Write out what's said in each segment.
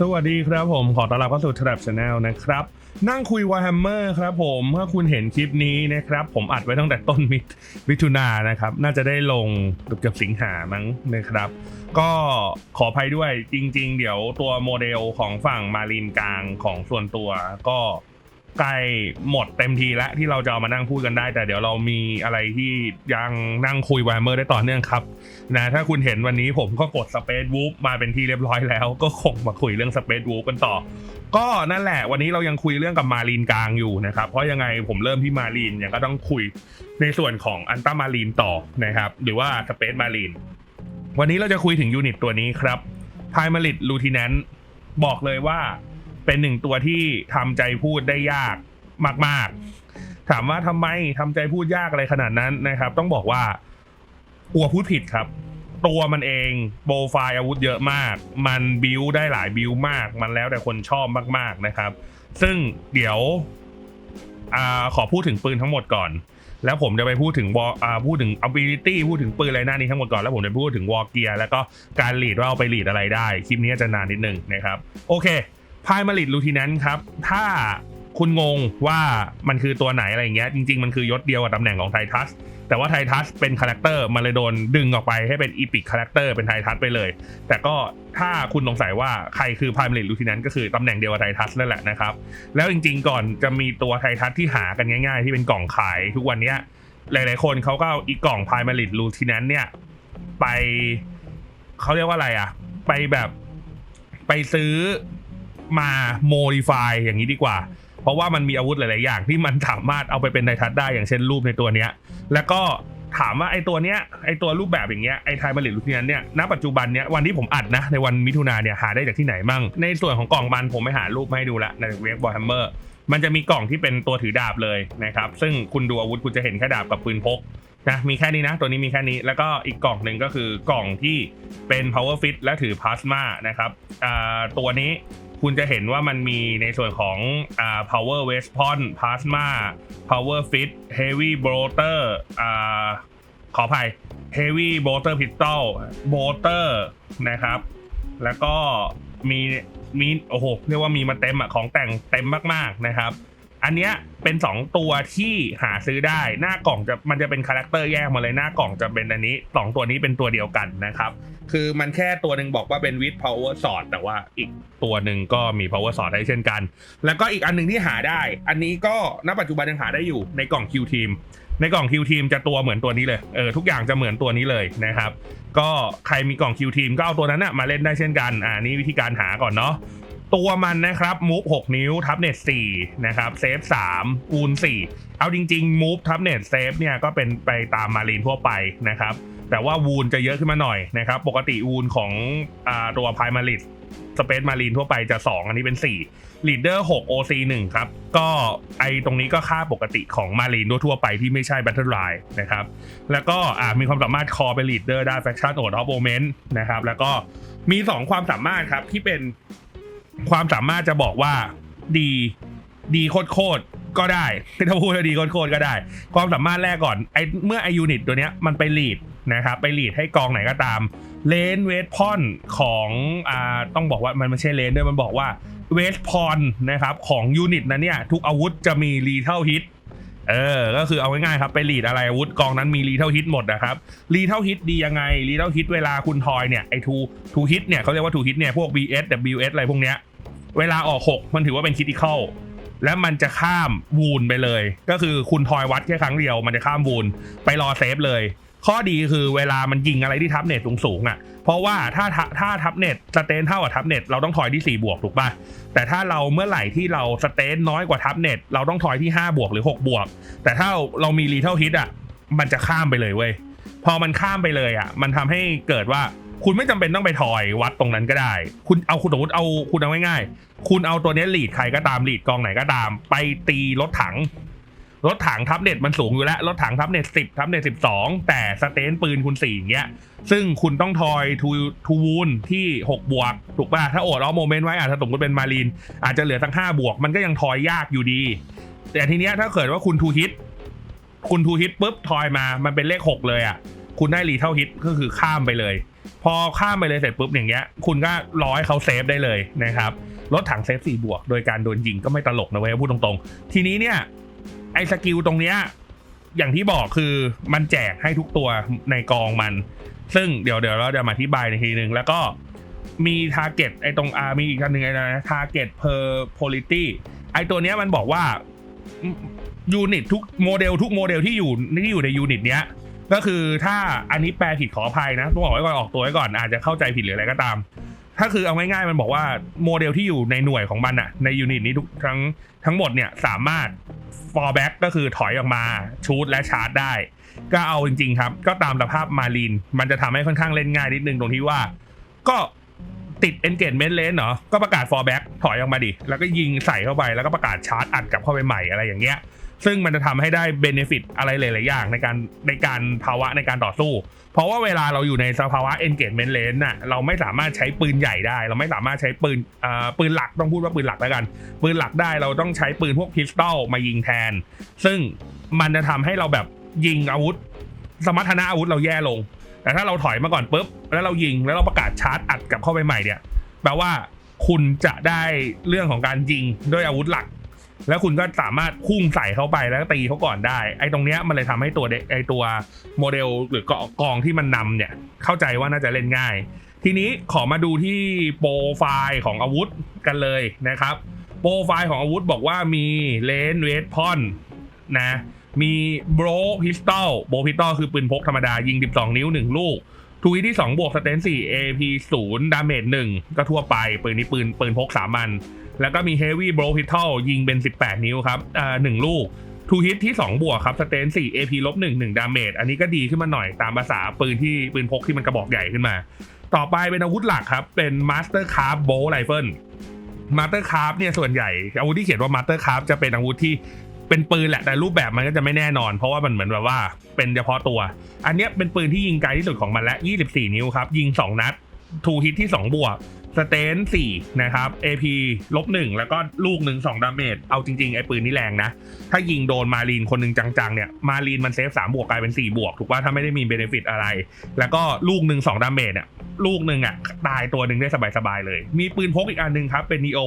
สวัสดีครับผมขอต้อนรับเข้าสู่ Trap Channel นะครับ นั่งคุย Warhammer ครับผมถ้าคุณเห็นคลิปนี้นะครับ ผมอัดไว้ตั้งแต่ต้นมิมิถุนายนนะครับ น่าจะได้ลงเกือบเกือบสิงหามั้งนะครับ ก็ขออภัยด้วยจริง ๆ เดี๋ยวตัวโมเดลของฝั่งมารีนกลางของส่วนตัวก็ ใกล้หมดเต็มทีแล้วที่เราจะเอามานั่งพูดกันได้ แต่เดี๋ยวเรามีอะไรที่ยังนั่งคุย Warhammer ได้ต่อเนื่องครับนะถ้าคุณเห็นวันนี้ผมก็กด Space w o o p มาเป็นที่เรียบร้อยแล้ว ก็คงมาคุยเรื่อง Space w o o p กันต่อ ก็นั่นแหละวันนี้เรายังคุยเรื่องกับมารีนกลางอยู่นะครับเพราะยังไงผมเริ่มที่มารีนยังก็ต้องคุยในส่วนของอันต้ามารีนต่อนะครับหรือว่า Space Marine วันนี้เราจะคุยถึงยูนิตตัวนี้ครับพายมาริดลูทิแนนบอกเลยว่า เป็นหนึ่งตัวที่ทำใจพูดได้ยากมาก ๆ ถามว่าทำไมทำใจพูดยากอะไรขนาดนั้นนะครับ ต้องบอกว่ากลัวพูดผิดครับ ตัวมันเองโปรไฟล์อาวุธเยอะมาก มันบิวได้หลายบิวมาก มันแล้วแต่คนชอบมากๆนะครับ ซึ่งเดี๋ยวอาขอพูดถึงปืนทั้งหมดก่อน แล้วผมจะไปพูดถึงวออ่าพูดถึง ability พูดถึงปืนอะไรหน้านี้ทั้งหมดก่อน แล้วผมจะพูดถึงวอเกียแล้วก็การลีดว่าเอาไปลีดอะไรได้ คลิปนี้จะนานนิดนึงนะครับ โอเค พายมาริดลูทิแนนครับ ถ้าคุณงงว่ามันคือตัวไหนอะไรเงี้ยจริง ๆ มันคือยศเดียวกับตำแหน่งของไททัสแต่ว่าไททัสเป็นคาแรคเตอร์มันเลยโดนดึงออกไปให้เป็นอีพิกคาแรคเตอร์เป็นไททัสไปเลย แต่ก็ถ้าคุณสงสัยว่าใครคือพายมาริดลูทิแนนก็คือตำแหน่งเดียวกับไททัสนั่นแหละนะครับ แล้วจริง ๆ ก่อนจะมีตัวไททัสที่หากันง่าย ๆ ที่เป็นกล่องขายทุกวันเนี้ยหลาย ๆ คนเขาก็เอาอีกล่องพายมาริดลูทิแนนเนี่ยไปเขาเรียกว่าอะไรอะ ไปแบบไปซื้อ มาโมดิฟายอย่างนี้ดีกว่า เพราะว่ามันมีอาวุธหลาย ๆ อย่างที่มันสามารถเอาไปเป็นไททัสได้อย่างเช่นรูปในตัวเนี้ย แล้วก็ถามว่าไอ้ตัวเนี้ยไอ้ตัวรูปแบบอย่างเงี้ยไอ้ไทยมาริดลูทิแนนเนี่ยณปัจจุบันเนี้ยวันที่ผมอัดนะในวันมิถุนาเนี่ยหาได้จากที่ไหนมั่ง ในส่วนของกล่องบันผมไปหารูปมาให้ดูละในเว็บบอ h แฮมเมอร์มันจะมีกล่องที่เป็นตัวถือดาบเลยนะครับซึ่งคุณดูอาวุธคุณจะเห็นแค่ดาบกับปืนพกนะมีแค่นี้นะ ตัวนี้มีแค่นี้แล้วก็อีกกล่องหนึ่งก็คือกล่องที่เป็น power fit และถือ plasma นะครับตัวนี้ คุณจะเห็นว่ามันมีในส่วนของอ่า power weapon plasma power fit heavy bolter อ่าขออภัย heavy bolter pistol bolter นะครับ แล้วก็มีมีโอ้โหเรียกว่ามีมาเต็มอะของแต่งเต็มมากๆนะครับ อันเนี้ยเป็น2ตัวที่หาซื้อได้ หน้ากล่องจะมันจะเป็นคาแรคเตอร์แยกมาเลยหน้ากล่องจะเป็นอันนี้2ตัวนี้เป็นตัวเดียวกันนะครับ คือมันแค่ตัวหนึ่งบอกว่าเป็นวิ h power sword แต่ว่าอีกตัวหนึ่งก็มี power sword ได้เช่นกัน แล้วก็อีกอันหนึ่งที่หาได้ อันนี้ก็ณปัจจุบันยังหาได้อยู่ในกล่อง Q team ในกล่อง Q team จะตัวเหมือนตัวนี้เลยเออทุกอย่างจะเหมือนตัวนี้เลยนะครับ ก็ใครมีกล่อง Q team ก็เอาตัวนั้นนะมาเล่นได้เช่นกันอ่านี่วิธีการหาก่อนเนาะ ตัวมันนะครับมูฟ6นิ้วทับเน็ต4นะครับเซฟ3อูน4เอาจริงๆมูฟทับเน็ตเซฟเนี่ยก็เป็นไปตามมารีนทั่วไปนะครับ แต่ว่าวูนจะเยอะขึ้นมาหน่อยนะครับ ปกติวูนของอตัวพายมาริดสเปซมารีนทั่วไปจะ 2 อันนี้เป็น 4 Leader 6 OC 1ครับ ก็ไอตรงนี้ก็ค่าปกติของมารีนทั่วไปที่ไม่ใช่ Battle Line นะครับ แล้วก็มีความสามารถคอเป็น Leader ได้ Faction o d of Moment นะครับ แล้วก็มี 2 ความสามารถครับที่เป็น ความสามารถจะบอกว่าดีดีโคตรๆก็ได้ถ้าพูดว่าดีโคตรๆก็ได้ ความสามารถแรกก่อนไอเมื่อไอยูนิตตัวเนี้ยมันไปลีดนะครับไปลีดให้กองไหนก็ตามเลนเวสพอนของอ่าต้องบอกว่ามันไม่ใช่เลนด้วยมันบอกว่าเวสพอนนะครับของยูนิตนั้นเนี่ยทุกอาวุธจะมีรีเท่าฮิต เออ ก็คือเอาง่ายๆครับไปลีดอะไรอาวุธกองนั้นมีรีเท่าฮิตหมดนะครับรีเท่าฮิตดียังไงรีเท่าฮิตเวลาคุณทอยเนี่ยไอทูทูฮิตเนี่ยเขาเรียกว่าทูฮิตเนี่ยพวก BS WS อะไรพวกเนี้ยเวลาออก 6 มันถือว่าเป็นคิ t ิคอลและมันจะข้ามวูนไปเลย ก็คือคุณทอยวัดแค่ครั้งเดียวมันจะข้ามวูนไปรอเซฟเลย ข้อดีคือเวลามันยิงอะไรที่ทับเน็ตสูงๆอะ เพราะว่าถ้าถ้าทับเน็ตสเตนเท่ากับทับเน็ตเราต้องทอยที่ 4 บวกถูกป่ะแต่ถ้าเราเมื่อไหร่ที่เราสเตนน้อยกว่าทับเน็ตเราต้องทอยที่ 5 บวกหรือ 6 บวก แต่ถ้าเรามีรีเท่าฮิตอะมันจะข้ามไปเลยเว้ยพอมันข้ามไปเลยอะมันทำให้เกิดว่าคุณไม่จำเป็นต้องไปทอยวัดตรงนั้นก็ได้ คุณเอาคุณสมมติเอาคุณเอาง่ายๆ คุณเอาตัวนี้ยลีดใครก็ตามลีดกองไหนก็ตาม ไปตีรถถัง รถถังทับเน็ตมันสูงอยู่แล้ว รถถังทับเน็ตสิบทับเน็ตสิบสองแต่สเตนปืนคุณสี่อย่างเงี้ย ซึ่งคุณต้องทอยทูทูวูนที่6บวกถูกป่ะ ถ้าโอดเอาโมเมนต์ไว้อาจจะสมมติเป็นมารีน อาจจะเหลือตั้ง5บวก มันก็ยังทอยยากอยู่ดี แต่ทีเนี้ยถ้าเกิดว่าคุณทูฮิต คุณทูฮิตปุ๊บทอยมา มันเป็นเลข6เลยอะ คุณได้รีเท่าฮิตก็คือข้ามไปเลย พอข้ามไปเลยเสร็จปุ๊บอย่างเงี้ย คุณก็รอให้เขาเซฟได้เลยนะครับ รถถังเซฟสี่บวก โดยการโดนยิงก็ไม่ตลกนะเว้ยพูดตรงๆ ทีนี้เนี่ย ไอ้สกิลตรงเนี้ยอย่างที่บอกคือมันแจกให้ทุกตัวในกองมัน ซึ่งเดี๋ยวเดี๋ยวเราจะมาอธิบายในทีหนึ่งแล้วก็มีทาร์เก็ตไอ้ตรงอามีอีกอันหนึ่งไอ้นะทาร์เก็ต per polity ไอ้ตัวเนี้ยมันบอกว่ายูนิตทุกโมเดลทุกโมเดลที่อยู่ที่อยู่ในยูนิตเนี้ยก็คือถ้าอันนี้แปลผิดขออภัยนะต้องบอกไว้ก่อนออกตัวไว้ก่อนอาจจะเข้าใจผิดหรืออะไรก็ตาม ถ้าคือเอาง่ายๆมันบอกว่าโมเดลที่อยู่ในหน่วยของมันอะในยูนิตนี้ทุกทั้งทั้งหมดเนี่ยสามารถ fall back ก็คือถอยออกมาชูดและชาร์จได้ ก็เอาจริง ๆ ครับ ก็ตามสภาพมารีนมันจะทำให้ค่อนข้างเล่นง่ายนิดนึงตรงที่ว่า ก็ติด engagement lane เนาะก็ประกาศ fall back ถอยออกมาดิ แล้วก็ยิงใส่เข้าไปแล้วก็ประกาศชาร์จอัดกลับเข้าไปใหม่อะไรอย่างเงี้ย ซึ่งมันจะทำให้ได้เบนฟิตอะไรหลาย ๆ อย่างในการในการภาวะในการต่อสู้ เพราะว่าเวลาเราอยู่ในสภาวะ engagement lane น่ะเราไม่สามารถใช้ปืนใหญ่ได้ เราไม่สามารถใช้ปืนเอ่อปืนหลักต้องพูดว่าปืนหลักแล้วกัน ปืนหลักได้เราต้องใช้ปืนพวกพิสตอลมายิงแทน ซึ่งมันจะทำให้เราแบบยิงอาวุธ สมรรถนะอาวุธเราแย่ลง แต่ถ้าเราถอยมาก่อนปุ๊บแล้วเรายิงแล้วเราประกาศชาร์จอัดกลับเข้าไปใหม่เนี่ยแปลว่าคุณจะได้เรื่องของการยิงด้วยอาวุธหลัก แล้วคุณก็สามารถพุ่งใส่เข้าไปแล้วก็ตีเขาก่อนได้ ไอ้ตรงเนี้ยมันเลยทำให้ตัวไอ้ตัวโมเดลหรือกกองที่มันนำเนี่ย เข้าใจว่าน่าจะเล่นง่าย ทีนี้ขอมาดูที่โปรไฟล์ของอาวุธกันเลยนะครับ โปรไฟล์ของอาวุธบอกว่ามีเลนเวทพอนนะมีโบรพิสตอลโบพิสตอลคือปืนพกธรรมดายิง 12 นิ้ว 1 ลูก ทูวีที่2บวกสเตน4 AP 0ดาเมจ1ก็ทั่วไป ปืนนี้ปืนปืนพกสามัญแล้วก็มี Heavy b r o p i t o l ยิงเป็น 18 นิ้วครับอ่าหนึ่งลูกทูฮิตที่ 2 บวกครับสเตน4 AP ลบ1 1ดาเมจอันนี้ก็ดีขึ้นมาหน่อยตามภาษาปืนที่ปืนพกที่มันกระบอกใหญ่ขึ้นมา ต่อไปเป็นอาวุธหลักครับ เป็น Master Craft Bolt Rifle Master Craft เนี่ยส่วนใหญ่อาวุธที่เขียนว่า Master Craft จะเป็นอาวุธที่ เป็นปืนแหละแต่รูปแบบมันก็จะไม่แน่นอน เพราะว่ามันเหมือนแบบว่าเป็นเฉพาะตัว อันเนี้ยเป็นปืนที่ยิงไกลที่สุดของมันและ24 นิ้วครับ ยิง 2 นัดทูฮิตที่ 2 บวกสเตน4นะครับ AP ลบ1แล้วก็ลูกหนึ่ง2ดาเมจเอาจริงๆ ไอ้ปืนนี่แรงนะ ถ้ายิงโดนมารีนคนหนึ่งจังๆ เนี่ย มารีนมันเซฟ3บวกกลายเป็น 4 บวก ถูกป่ะถ้าไม่ได้มีเบเนฟิตอะไร แล้วก็ลูกหนึ่ง2ดาเมจเนี่ยลูกหนึ่งอะ ตายตัวหนึ่งได้สบายๆเลย มีปืนพกอีกอันหนึ่งครับ เป็น Neo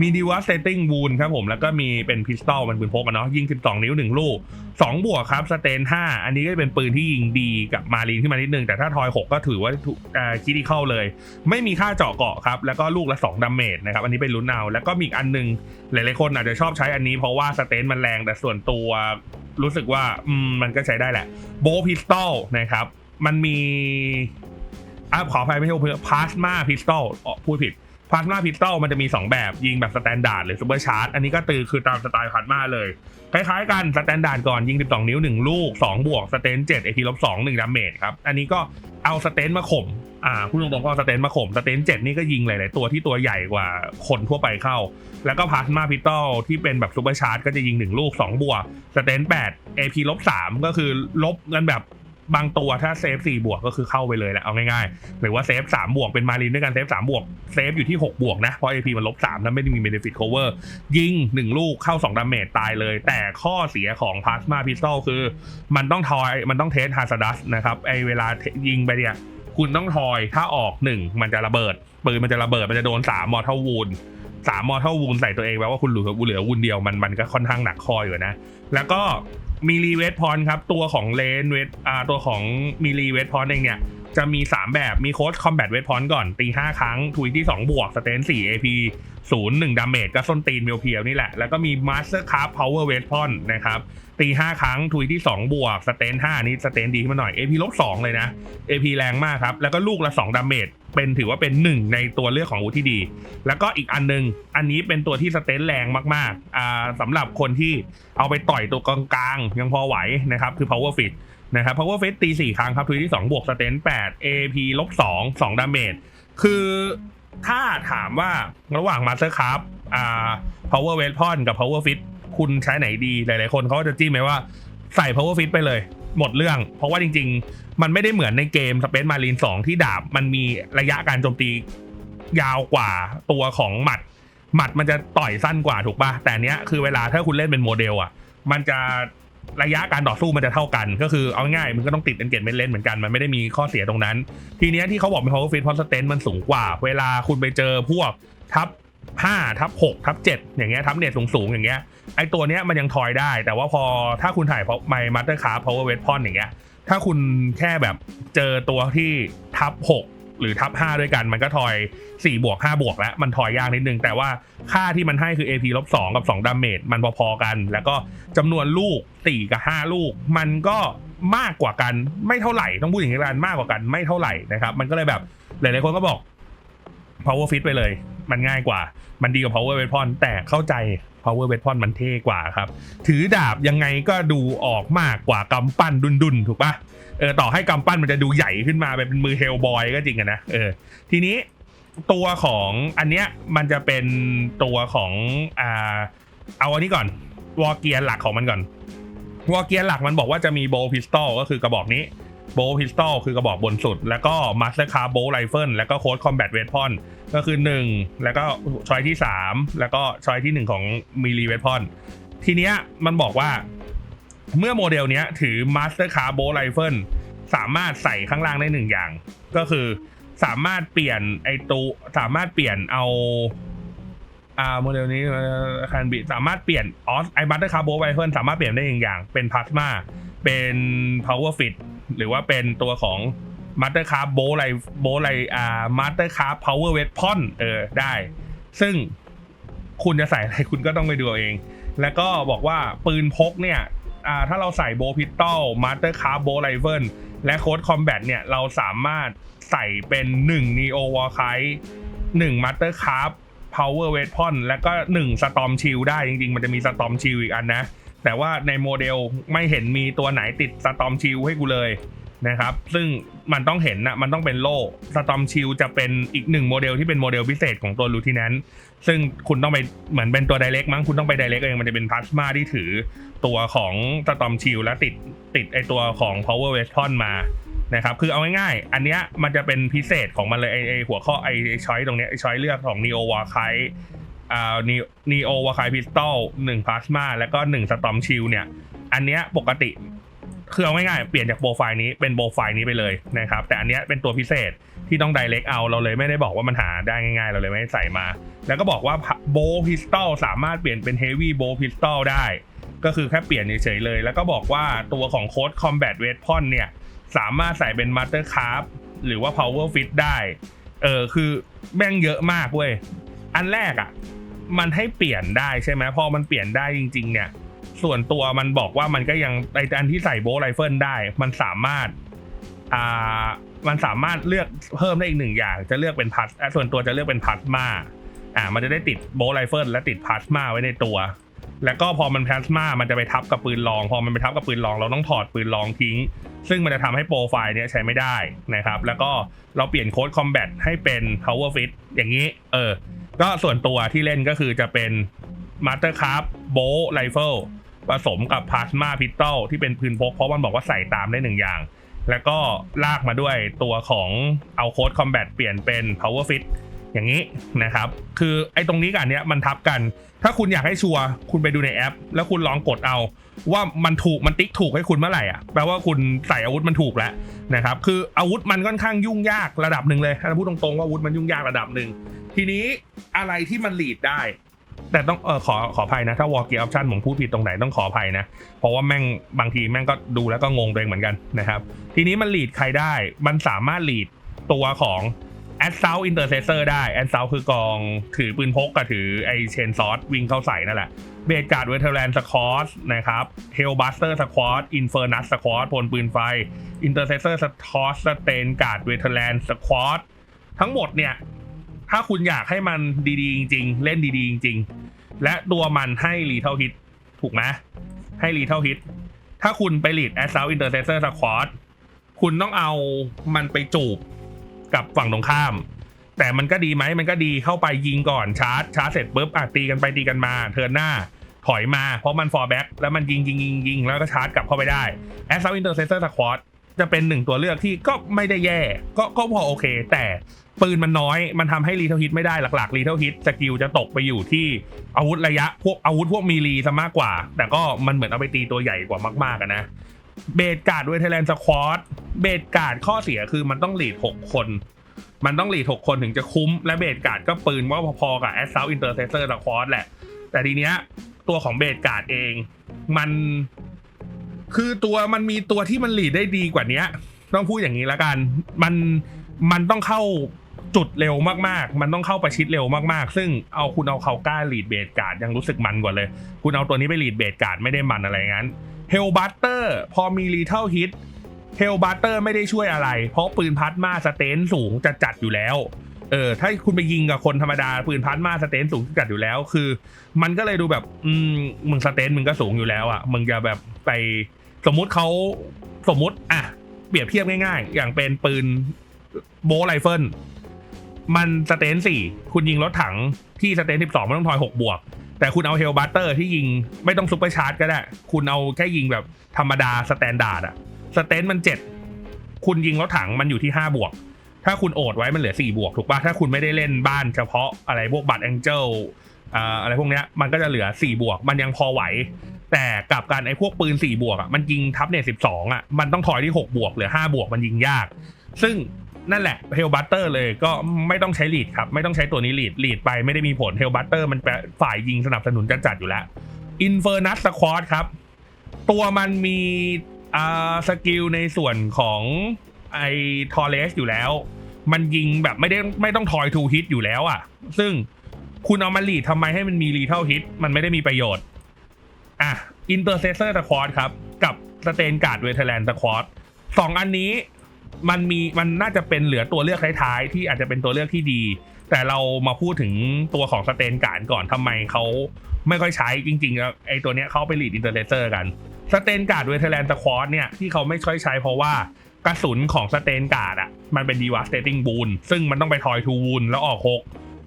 มี Devastating Wound ครับผม แล้วก็มีเป็น Pistol มันปืนพกอะเนาะยิง 12 นิ้ว 1 ลูก 2 บวกครับ สเตน 5 อันนี้ก็จะเป็นปืนที่ยิงดีกับมารีนขึ้นมานิดนึง แต่ถ้าทอย 6 ก็ถือว่าอ่าคิดเข้าเลย ไม่มีค่าเจาะเกาะครับ แล้วก็ลูกละ 2ดาเมจนะครับ อันนี้เป็นลุ้นเอา แล้วก็มีอีกอันหนึง หลายๆคนอาจจะชอบใช้อันนี้เพราะว่าสเตนมันแรงแต่ส่วนตัวรู้สึกว่าอืมมันก็ใช้ได้แหละโบพิสตอลนะครับมันมีอะขออภัยไม่ใช่เพื่อพาสมาพิสตอลพูดผิด พาสมาพิสตอลมันจะมี 2 แบบยิงแบบสแตนดาร์ดหรือซูเปอร์ชาร์จอันนี้ก็ตือคือตามสไตล์พาสมาเลย คล้ายๆกันสแตนดาร์ดก่อนยิง 12 นิ้ว 1 ลูก 2 บวกสเตน7 AP ลบ2 1ดาเมจครับอันนี้ก็เอาสเตนมาข่มอ่าพูดตรงๆก็เอาสเตนมาข่มสเตน7นี่ก็ยิงหลายๆตัวที่ตัวใหญ่กว่าคนทั่วไปเข้า แล้วก็พาสมาพิตอลที่เป็นแบบซูเปอร์ชาร์จก็จะยิง 1 ลูก 2 บวกสเตน8 AP ลบ3ก็คือลบกันแบบ บางตัวถ้าเซฟ4บวกก็คือเข้าไปเลยแหละเอาง่ายๆ หรือว่าเซฟ3บวกเป็นมารีนด้วยกันเซฟ3บวกเซฟอยู่ที่6บวกนะ เพราะ AP มันลบ3นั้นไม่ได้มีเบนฟิต cover ยิง1ลูกเข้า2ดาเมจตายเลย แต่ข้อเสียของพลาสมาพิ s ต o l คือ มันต้องทอยมันต้องเทสฮาร์ดัสนะครับไอเวลายิงไปเนี่ยคุณต้องทอยถ้าออก1มันจะระเบิดปืนมันจะระเบิดมันจะโดน3มอเทลวูนสามมอเทลวูนใส่ตัวเองแปลว่าคุณเหลือเหลือวูนเดียวมันมันก็ค่อนข้างหนักคออยู่นะ แล้วก็ มีรีเวทพอนครับ ตัวของเลนเวทอ่าตัวของมีรีเวทพอนเองเนี่ย จะมี 3 แบบมีโค้ดคอมแบทเวทพอนก่อนตี 5 ครั้งทุยที่2บวกสเตน4 AP 0 1ดาเมจก็ส้นตีนเพียวๆนี่แหละ แล้วก็มีมาสเตอร์คาร์พาวเวอร์เวทพอนนะครับ ตี5ครั้งทุยที่ 2 บวก สเตน5นี่สเตนดีขึ้นมาหน่อย AP ลบ2เลยนะ AP แรงมากครับ แล้วก็ลูกละ 2 ดาเมจเป็นถือว่าเป็นหนึ่งในตัวเลือกของอาวุธที่ดี แล้วก็อีกอันนึง อันนี้เป็นตัวที่สเตนแรงมากๆอ่าสำหรับคนที่เอาไปต่อยตัวกลางๆ ยังพอไหวนะครับ คือ power fit นะครับ power fit ตี4ครั้งครับทุยที่ 2 บวกสเตน8 AP ลบ2 2ดาเมจคือถ้าถามว่าระหว่าง master craft อ่า power weapon กับ power fit คุณใช้ไหนดี หลาย ๆ คนเขาก็จะจิ้มไหมว่าใส่ power fit ไปเลย หมดเรื่อง เพราะว่าจริง ๆ มันไม่ได้เหมือนในเกม Space Marine 2 ที่ดาบมันมีระยะการโจมตียาวกว่าตัวของหมัด หมัดมันจะต่อยสั้นกว่าถูกป่ะแต่เนี้ยคือเวลาถ้าคุณเล่นเป็นโมเดลอะ มันจะระยะการต่อสู้มันจะเท่ากัน ก็คือเอาง่ายมึงก็ต้องติด engagement lens เหมือนกันมันไม่ได้มีข้อเสียตรงนั้น ทีเนี้ยที่เขาบอกเป็น power fit เพราะ strength มันสูงกว่า เวลาคุณไปเจอพวกทับ 5ทับ6ทับ7อย่างเงี้ยทับเน็ตสูงๆอย่างเงี้ยไอตัวเนี้ยมันยังทอยได้ แต่ว่าพอถ้าคุณถ่ายเพราะไมมัตเตอร์คาร์ power weapon อย่างเงี้ยถ้าคุณแค่แบบเจอตัวที่ทับ6หรือทับ5ด้วยกันมันก็ทอย4บวก5บวกแล้วมันทอยยากนิดนึง แต่ว่าค่าที่มันให้คือ AP ลบ2กับ2ดาเมจมันพอๆกัน แล้วก็จำนวนลูก4กับ 5 ลูก มันก็มากกว่ากันไม่เท่าไหร่ต้องพูดอย่างนี้กันมากกว่ากันไม่เท่าไหร่นะครับมันก็เลยแบบหลายๆคนก็บอก power fit ไปเลย มันง่ายกว่า มันดีกว่า power weapon แต่เข้าใจ power weapon มันเท่กว่าครับ ถือดาบยังไงก็ดูออกมากกว่ากำปั้นดุนๆ ถูกปะเออต่อให้กำปั้นมันจะดูใหญ่ขึ้นมาเป็นมือเฮลบอยก็จริงนะเออทีนี้ตัวของอันเนี้ยมันจะเป็นตัวของอ่าเอาอันนี้ก่อนวอเกียร์หลักของมันก่อนวอเกียร์หลักมันบอกว่าจะมีโบพิสตอลก็คือกระบอกนี้ โบพิสตอลคือกระบอกบนสุด แล้วก็มาสเตอร์คาร์โบไรเฟิลแล้วก็โค้ดคอมแบทเวทพอนก็คือ 1 แล้วก็ชอยที่ 3 แล้วก็ชอยที่ 1 ของมิลีเวทพอนทีเนี้ยมันบอกว่า เมื่อโมเดลเนี้ยถือมาสเตอร์คาร์โบไรเฟิลสามารถใส่ข้างล่างได้หนึ่งอย่าง ก็คือสามารถเปลี่ยนไอตัวสามารถเปลี่ยนเอาอ่าโมเดลนี้คันบิสามารถเปลี่ยนออสไอมาสเตอร์คาร์โบไรเฟิลสามารถเปลี่ยนได้หนึ่งอย่าง เป็นพลาสมาเป็น power fit หรือว่าเป็นตัวของมาสเตอร์คาร์โบไลโบไลอ่ามาสเตอร์คาร์พาวเวอร์เวทพอนเออได้ ซึ่งคุณจะใส่อะไรคุณก็ต้องไปดูเอง แล้วก็บอกว่าปืนพกเนี่ยอ่าถ้าเราใส่โบพิตอลมาสเตอร์คาร์โบไลเฟิลและโค้ดคอมแบทเนี่ยเราสามารถใส่เป็น1 Neo w a r k i 1 Master c a r Power Weapon แล้วก็ 1 Storm Shield ได้จริงๆ มันจะมี Storm Shield อีกอันนะ แต่ว่าในโมเดลไม่เห็นมีตัวไหนติด Storm Shield ให้กูเลยนะครับ ซึ่งมันต้องเห็นนะมันต้องเป็นโล่ Storm Shield จะเป็นอีกหนึ่งโมเดลที่เป็นโมเดลพิเศษของตัว Lieutenant ซึ่งคุณต้องไปเหมือนเป็นตัว Direct มั้งคุณต้องไป Direct เองมันจะเป็นพลาสมาที่ถือตัวของ Storm Shield แล้วติดติดไอตัวของ Power Weapon มานะครับคือเอาง่ายๆ อันเนี้ยมันจะเป็นพิเศษของมันเลยไอไอหัวข้อไอช้อยตรงเนี้ยไอช้อยเลือกของ Neo w a r k i อ่านีโอวาคายพิสตอลหนึ่งพลาสมาแล้วก็หนึ่งสตอมชิลเนี่ย อันเนี้ยปกติคือเอาง่ายๆเปลี่ยนจากโปรไฟล์นี้เป็นโปรไฟล์นี้ไปเลยนะครับ แต่อันเนี้ยเป็นตัวพิเศษที่ต้อง direct เอาเราเลยไม่ได้บอกว่ามันหาได้ง่ายๆ เราเลยไม่ได้ใส่มา แล้วก็บอกว่าโบพิสตอลสามารถเปลี่ยนเป็นเฮฟวี่โบพิสตอลได้ ก็คือแค่เปลี่ยนเฉยๆเลย แล้วก็บอกว่าตัวของโค้ดคอมแบทเวทพอนเนี่ย สามารถใส่เป็นมัตเตอร์คาร์หรือว่า power fit ได้ เออคือแม่งเยอะมากเว้ย อันแรกอะ่ะ มันให้เปลี่ยนได้ใช่ไหมพอมันเปลี่ยนได้จริง ๆ เนี่ย ส่วนตัวมันบอกว่ามันก็ยังไออันที่ใส่โบไรเฟิลได้ มันสามารถอ่ามันสามารถเลือกเพิ่มได้อีกหนึ่งอย่าง จะเลือกเป็นพัสส่วนตัวจะเลือกเป็นพัสมาอ่ามันจะได้ติดโบไรเฟิลและติดพัสมาไว้ในตัว แล้วก็พอมันพลาสมา มันจะไปทับกับปืนลอง พอมันไปทับกับปืนลอง เราต้องถอดปืนลองทิ้ง ซึ่งมันจะทำให้โปรไฟล์เนี้ยใช้ไม่ได้นะครับ แล้วก็เราเปลี่ยนโค้ดคอมแบทให้เป็น power fit อย่างนี้ เออ ก็ส่วนตัวที่เล่นก็คือจะเป็น Master c r a f t Bow Rifle ผสมกับ Plasma Pistol ที่เป็นปืนพก เพราะมันบอกว่าใส่ตามได้หนึ่งอย่าง แล้วก็ลากมาด้วยตัวของเอาโค้ดคอมแบทเปลี่ยนเป็น power fit อย่างนี้นะครับ คือไอ้ตรงนี้กับอันเนี้ยมันทับกัน ถ้าคุณอยากให้ชัวร์คุณไปดูในแอป แล้วคุณลองกดเอา ว่ามันถูกมันติ๊กถูกให้คุณเมื่อไหร่อะแปลว่าคุณใส่อาวุธมันถูกแล้วนะครับ คืออาวุธมันค่อนข้างยุ่งยากระดับหนึ่งเลยถ้าพูดตรงๆว่าอาวุธมันยุ่งยากระดับหนึ่ง ทีนี้อะไรที่มันลีดได้ แต่ต้องเออขอขออภัยนะ ถ้าวอลเกียร์ออปชั่นผมพูดผิดตรงไหนต้องขออภัยนะ เพราะว่าแม่งบางทีแม่งก็ดูแล้วก็งงตัวเองเหมือนกันนะครับ ทีนี้มันลีดใครได้ มันสามารถลีดตัวของ a d s o u t Intercessor ได้ a d s o u t คือกองถือปืนพกกับถือไอเชนซอสวิ่งเข้าใส่นั่นแหละเบดการ์ดเวเทอร์แลนด์สควอตนะครับเฮลบัสเตอร์สควอตอินเฟอร์นัสสควอตพลปืนไฟอินเตอร์เซเซอร์สทอสสเตนการ์ดเวเทอร์แลนด์สควอตทั้งหมดเนี่ย ถ้าคุณอยากให้มันดีๆ จริง ๆ เล่นดีๆ จริง ๆ และตัวมันให้รีเท่าฮิตถูกไหมให้รีเท่าฮิตถ้าคุณไปลีดแอสซาวอินเตอร์เซเซอร์สควอตคุณต้องเอามันไปจูบกับฝั่งตรงข้าม แต่มันก็ดีไหมมันก็ดีเข้าไปยิงก่อนชาร์จชาร์จเสร็จปุ๊บอะตีกันไปตีกันมาเทิร์นหน้าถอยมาเพราะมันฟอร์แบ็กแล้วมันยิงยิงยิงยิงแล้วก็ชาร์จกลับเข้าไปได้แอสซาวอินเตอร์เซเซอร์สควอต จะเป็นหนึ่งตัวเลือกที่ก็ไม่ได้แย่ ก็ก็พอโอเค แต่ปืนมันน้อยมันทำให้รีเทลฮิตไม่ได้หลักๆรีเทลฮิตสกิลจะตกไปอยู่ที่อาวุธระยะพวกอาวุธพวกมีรีซะมากกว่า แต่ก็มันเหมือนเอาไปตีตัวใหญ่กว่ามากๆนะเบดการ์ดเวเทแลนสควอตเบดการ์ดข้อเสียคือมันต้องหลีดหกคน มันต้องหลีดหกคนถึงจะคุ้ม และเบดการ์ดก็ปืนว่าพอๆกับแอสซาวอินเตอร์เซเซอร์สควอตแหละ แต่ทีเนี้ยตัวของเบดการ์ดเอง มัน คือตัวมันมีตัวที่มันหลีดได้ดีกว่าเนี้ยต้องพูดอย่างนี้ละกัน มันมันต้องเข้าจุดเร็วมากๆ มันต้องเข้าประชิดเร็วมากๆ ซึ่งเอาคุณเอาเขากล้าลีดเบดการ์ดยังรู้สึกมันกว่าเลย คุณเอาตัวนี้ไปลีดเบดการ์ดไม่ได้มันอะไรงั้นเฮลบัตเตอร์พอมีรีเทลฮิตเฮลบัตเตอร์ไม่ได้ช่วยอะไร เพราะปืนพัดมาสเตนสูงจะจัดอยู่แล้วเออถ้าคุณไปยิงกับคนธรรมดาปืนพัดมาสเตนสูงจัดอยู่แล้ว คือ มันก็เลยดูแบบ อืมมึงสเตนมึงก็สูงอยู่แล้วอะมึงจะแบบไป สมมุติเขาสมมุติอะเปรียบเทียบง่ายๆ อย่างเป็นปืนโบไรเฟิลมันสเตนสี่คุณยิงรถถังที่สเตนสิบสองมันต้องทอยหกบวก แต่คุณเอาเฮลบัตเตอร์ที่ยิงไม่ต้องซุปเปอร์ชาร์จก็ได้ คุณเอาแค่ยิงแบบธรรมดาสแตนดาร์ดอะสเตนมันเจ็ดคุณยิงรถถังมันอยู่ที่ห้าบวก ถ้าคุณโอดไว้มันเหลือสี่บวกถูกป่ะถ้าคุณไม่ได้เล่นบ้านเฉพาะอะไรพวกบัตรแองเจิลอะไรพวกเนี้ยมันก็จะเหลือสี่บวก มันยังพอไหว แต่กลับกันไอ้พวกปืน4บวกอะมันยิงทับเน็ตสิบสองอะมันต้องถอยที่6บวกหลือ5บวกมันยิงยาก ซึ่งนั่นแหละเฮลบัตเตอร์เลยก็ไม่ต้องใช้ลีดครับ ไม่ต้องใช้ตัวนี้ลีดลีดไปไม่ได้มีผลเฮลบัตเตอร์มันแปฝ่ายยิงสนับสนุนจัดจัดอยู่แล้วอินเฟอร์นัสสควอตครับ ตัวมันมีอ่าสกิลในส่วนของไอทอร์เรสอยู่แล้ว มันยิงแบบไม่ได้ไม่ต้องทอยทูฮิตอยู่แล้วอะ ซึ่งคุณเอามาลีดทำไมให้มันมีรีเท่าฮิตมันไม่ได้มีประโยชน์ อะอินเตอร์เซเซอร์สควอตครับ กับสเตนการ์ดเวเทแลนสควอตสองอันนี้มันมีมันน่าจะเป็นเหลือตัวเลือกท้ายๆที่อาจจะเป็นตัวเลือกที่ดี แต่เรามาพูดถึงตัวของสเตนการ์ดก่อนทำไมเขาไม่ค่อยใช้จริงๆแล้วไอตัวเนี้ยเขาไปลีดอินเตอร์เซเซอร์กันสเตนการ์ดเวเทแลนสควอตเนี่ยที่เขาไม่ค่อยใช้เพราะว่ากระสุนของสเตนการ์ดอะมันเป็นดีว a สเตติงบูนซึ่งมันต้องไปทอยทูวูนแล้วออกหก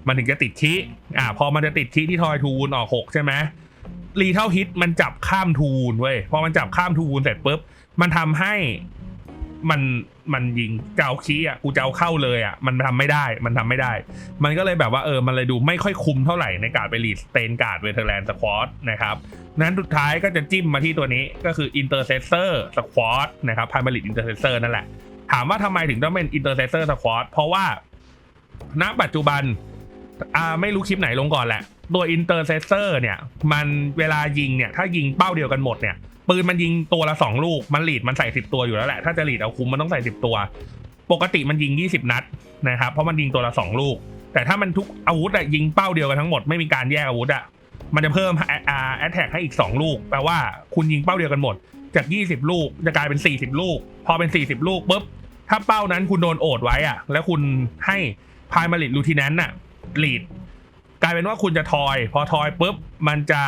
มันถึงจะติดคิอ่าพอมันจะติดคิที่ทอยทูวูนออกหกใช่ไหม รีเท่าฮิตมันจับข้ามทูนเว้ยพอมันจับข้ามทูนเสร็จปุ๊บมันทำให้มันมันยิงเจ้าคีอะกูจะเอาเข้าเลยอะมันทำไม่ได้มันทำไม่ได้ มันก็เลยแบบว่าเออมันเลยดูไม่ค่อยคุ้มเท่าไหร่ในการไปรีดสเตนการ์ดเวเทอร์แลนด์สควอตนะครับนั้นสุดท้ายก็จะจิ้มมาที่ตัวนี้ก็คืออินเตอร์เซสเซอร์สควอตนะครับพายมาริดอินเตอร์เซสเซอร์นั่นแหละ ถามว่าทำไมถึงต้องเป็นอินเตอร์เซสเซอร์สควอตเพราะว่าณปัจจุบันอ่าไม่รู้คลิปไหนลงก่อนแหละ ตัวอินเตอร์เซเซอร์เนี่ย มันเวลายิงเนี่ย ถ้ายิงเป้าเดียวกันหมดเนี่ย ปืนมันยิงตัวละ2ลูก มันหลีดมันใส่10ตัวอยู่แล้วแหละ ถ้าจะหลีดเอาคุ้มมันต้องใส่10ตัว ปกติมันยิง20นัดนะครับ เพราะมันยิงตัวละ2ลูก แต่ถ้ามันทุกอาวุธอะยิงเป้าเดียวกันทั้งหมด ไม่มีการแยกอาวุธอะมันจะเพิ่มอ่าแอตแทกให้อีก2ลูก แปลว่าคุณยิงเป้าเดียวกันหมด จาก20ลูกจะกลายเป็น40ลูก พอเป็น40ลูกปุ๊บ ถ้าเป้านั้นคุณโดนโอดไว้อะแล้วคุณให้พายมาลิดลูทิแนนต์อะหลีด กลายเป็นว่าคุณจะทอย พอทอยปุ๊บมันจะ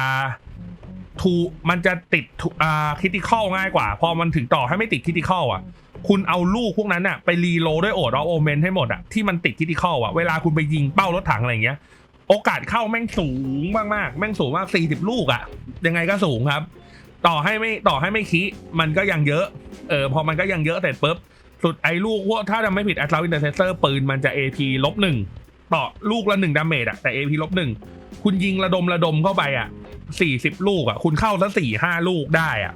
ทูมันจะติดทูอ่าคิติคอลง่ายกว่า พอมันถึงต่อให้ไม่ติดคิติคอลอะ คุณเอาลูกพวกนั้นอะไปรีโลด้วยโอดออโอเมนให้หมดอะที่มันติดคิติคอลอะเวลาคุณไปยิงเป้ารถถังอะไรเงี้ย โอกาสเข้าแม่งสูงมากๆแม่งสูงมากสี่สิบลูกอะ ยังไงก็สูงครับ ต่อให้ไม่ต่อให้ไม่คิมันก็ยังเยอะ เออพอมันก็ยังเยอะเสร็จปุ๊บสุดไอ้ลูกว่าถ้าจำไม่ผิดอัตราอินเตอร์เซเซอร์ปืนมันจะ AP ลบหนึ่ง ต่อลูกละหนึ่งดาเมจอะแต่ AP ลบหนึ่งคุณยิงระดมระดมเข้าไปอะสี่สิบลูกอะคุณเข้าสักสี่ห้าลูกได้อะ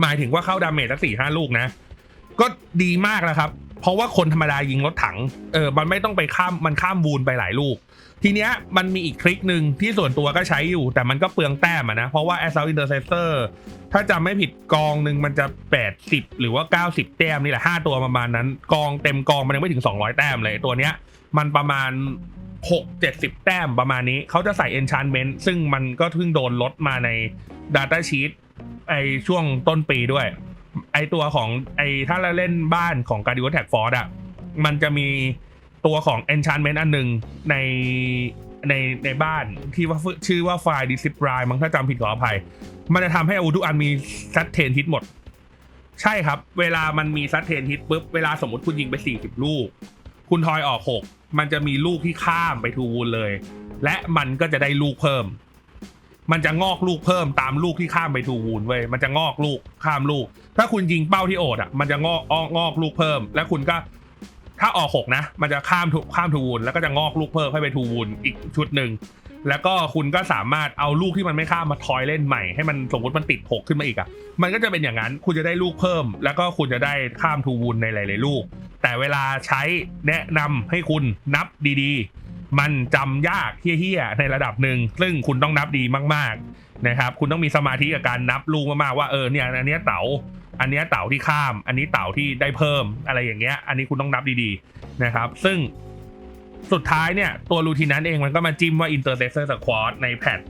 หมายถึงว่าเข้าดาเมจสักสี่ห้าลูกนะ ก็ดีมากแล้วครับ เพราะว่าคนธรรมดายิงรถถังเออมันไม่ต้องไปข้ามมันข้ามวูนไปหลายลูก ทีเนี้ยมันมีอีกทริคหนึ่งที่ส่วนตัวก็ใช้อยู่ แต่มันก็เปลืองแต้มอะนะ เพราะว่า Assault Intercessor ถ้าจำไม่ผิดกองหนึ่งมันจะ 80 หรือว่า 90 แต้มนี่แหละ 5 ตัวประมาณนั้น กองเต็มกองมันยังไม่ถึง 200 แต้มเลยตัวเนี้ย มันประมาณ6 70แต้มประมาณนี้ เขาจะใส่ enchantment ซึ่งมันก็เพิ่งโดนลดมาใน Data Sheet ไอช่วงต้นปีด้วย ไอตัวของไอถ้าเราเล่นบ้านของ Guardian Tag Force อะมันจะมีตัวของ enchantment อันหนึ่งในในในบ้านที่ว่าชื่อว่าไฟล์ discipline มั้งถ้าจำผิดขออภัย มันจะทำให้อาวุธทุกอันมีซัดเทนฮิตหมด ใช่ครับ เวลามันมีซัดเทนฮิตปุ๊บ เวลาสมมติคุณยิงไป 40 ลูก คุณทอยออก 6 มันจะมีลูกที่ข้ามไปทูวูนเลย และมันก็จะได้ลูกเพิ่ม มันจะงอกลูกเพิ่มตามลูกที่ข้ามไปทูวูนเว้ยมันจะงอกลูกข้ามลูก ถ้าคุณยิงเป้าที่โอดอะ มันจะงอกอ้องอกลูกเพิ่ม แล้วคุณก็ถ้าออกหกนะ มันจะข้ามข้ามทูวูนแล้วก็จะงอกลูกเพิ่มให้ไปทูวูนอีกชุดหนึ่งแล้วก็คุณก็สามารถเอาลูกที่มันไม่ข้ามมาทอยเล่นใหม่ให้มันสมมติมันติดหกขึ้นมาอีกอะ มันก็จะเป็นอย่างนั้น คุณจะได้ลูกเพิ่ม แล้วก็คุณจะได้ข้ามทูวูนในหลาย ๆ ลูก แต่เวลาใช้แนะนำให้คุณนับดีๆ มันจำยากเฮี้ยๆในระดับหนึ่ง ซึ่งคุณต้องนับดีมากๆนะครับ คุณต้องมีสมาธิกับการนับลูกมากๆว่าเออเนี่ยอันนี้เต๋าอันนี้เต๋าที่ข้าม อันนี้เต๋าที่ได้เพิ่มอะไรอย่างเงี้ย อันนี้คุณต้องนับดีๆนะครับ ซึ่งสุดท้ายเนี่ย ตัวรูทีนั้นเองมันก็มาจิ้มว่า Intercessor Squad ในแพท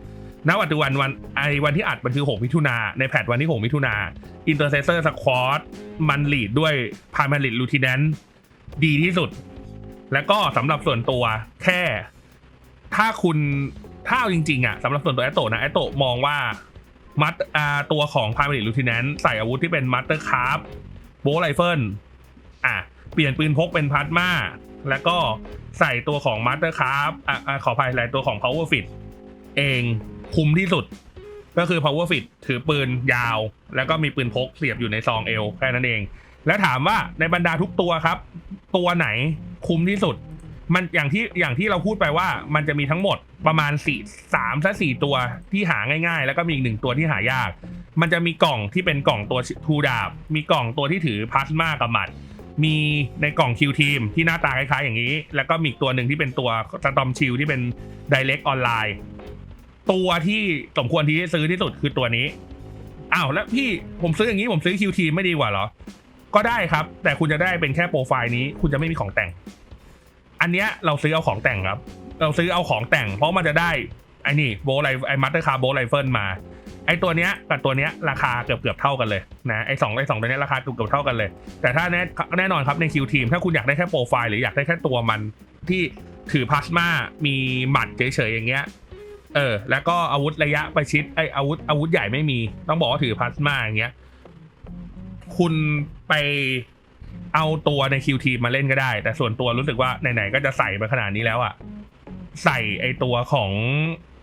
ณปัจจุบันวันไอวันที่อัดมันคือ 6 มิถุนาในแพทวันที่ 6 มิถุนา Intercessor Squad มันลีดด้วย Primary Lieutenant ดีที่สุด แล้วก็สำหรับส่วนตัวแค่ ถ้าคุณถ้าเอาจริงๆอะสำหรับส่วนตัวแอตโตนะแอตโตมองว่ามัดอ่าตัวของ Primary Lieutenant ใส่อาวุธที่เป็นมัตเตอร์คาร์บโบไ i เฟิลอะเปลี่ยนปืนพกเป็นพลาสมาแล้วก็ใส่ตัวของมัตเตอร์คาร์บอะขออภัยอะไรตัวของ Power Fit เอง คุ้มที่สุด ก็คือ power fit ถือปืนยาว แล้วก็มีปืนพกเสียบอยู่ในซองเอวแค่นั้นเอง แล้วถามว่าในบรรดาทุกตัวครับ ตัวไหนคุ้มที่สุด มันอย่างที่อย่างที่เราพูดไปว่า มันจะมีทั้งหมดประมาณสี่สามถ้าสี่ตัวที่หาง่าย ๆ แล้วก็มีอีกหนึ่งตัวที่หายาก มันจะมีกล่องที่เป็นกล่องตัวทูดาบ มีกล่องตัวที่ถือพลาสมากับหมัดมีในกล่องคิวทีมที่หน้าตาคล้ายๆอย่างนี้ แล้วก็มีอีกตัวหนึ่งที่เป็นตัวสตอมชิลที่เป็น Direct ออนไลน์ ตัวที่สมควรที่จะซื้อที่สุดคือตัวนี้อ้าวแล้วพี่ผมซื้ออย่างนี้ผมซื้อคิวทีไม่ดีกว่าเหรอ ก็ได้ครับ แต่คุณจะได้เป็นแค่โปรไฟล์นี้ คุณจะไม่มีของแต่ง อันเนี้ยเราซื้อเอาของแต่งครับ เราซื้อเอาของแต่ง เพราะมันจะได้ไอ้นี่โบไลไอ้มัตเตอร์คาร์โบไลเฟิลมา ไอ้ตัวเนี้ยกับตัวเนี้ยราคาเกือบเกือบเท่ากันเลยนะไอ้สองไอ้สองตัวเนี้ยราคาเกือบเกือบเท่ากันเลย แต่ถ้าแน่แน่นอนครับในคิวทีมถ้าคุณอยากได้แค่โปรไฟล์หรืออยากได้แค่ตัวมันที่ถือพลาสมามีหมัดเฉยๆอย่างเงี้ย เออ แล้วก็อาวุธระยะประชิดไออาวุธอาวุธใหญ่ไม่มี ต้องบอกว่าถือพลาสมาอย่างเงี้ย คุณไปเอาตัวในคิวทีมาเล่นก็ได้ แต่ส่วนตัวรู้สึกว่าไหนๆก็จะใส่มาขนาดนี้แล้วอะใส่ไอตัวของ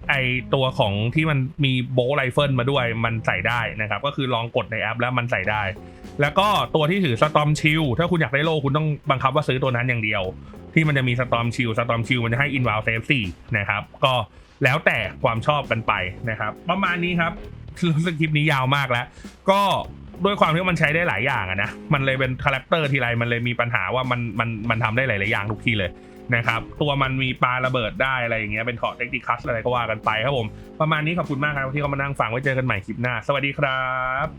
ไอตัวของที่มันมีโบว์ไรเฟิลมาด้วยมันใส่ได้นะครับ ก็คือลองกดในแอปแล้วมันใส่ได้ แล้วก็ตัวที่ถือสตอมชิลถ้าคุณอยากได้โล่คุณต้องบังคับว่าซื้อตัวนั้นอย่างเดียว ที่มันจะมีสตอมชิลสตอมชิลมันจะให้อินวาลเซฟสี่นะครับ ก็ แล้วแต่ความชอบกันไปนะครับ ประมาณนี้ครับรู้สึกคลิปนี้ยาวมากแล้ว ก็ด้วยความที่มันใช้ได้หลายอย่างอะนะ มันเลยเป็นคาแรคเตอร์ทีไรมันเลยมีปัญหาว่ามันมันมันทำได้หลายๆอย่างทุกทีเลยนะครับ ตัวมันมีปลาระเบิดได้อะไรอย่างเงี้ย เป็นขอเทคนิคัสอะไรก็ว่ากันไปครับผม ประมาณนี้ขอบคุณมากครับที่เข้ามานั่งฟังไว้เจอกันใหม่คลิปหน้า สวัสดีครับ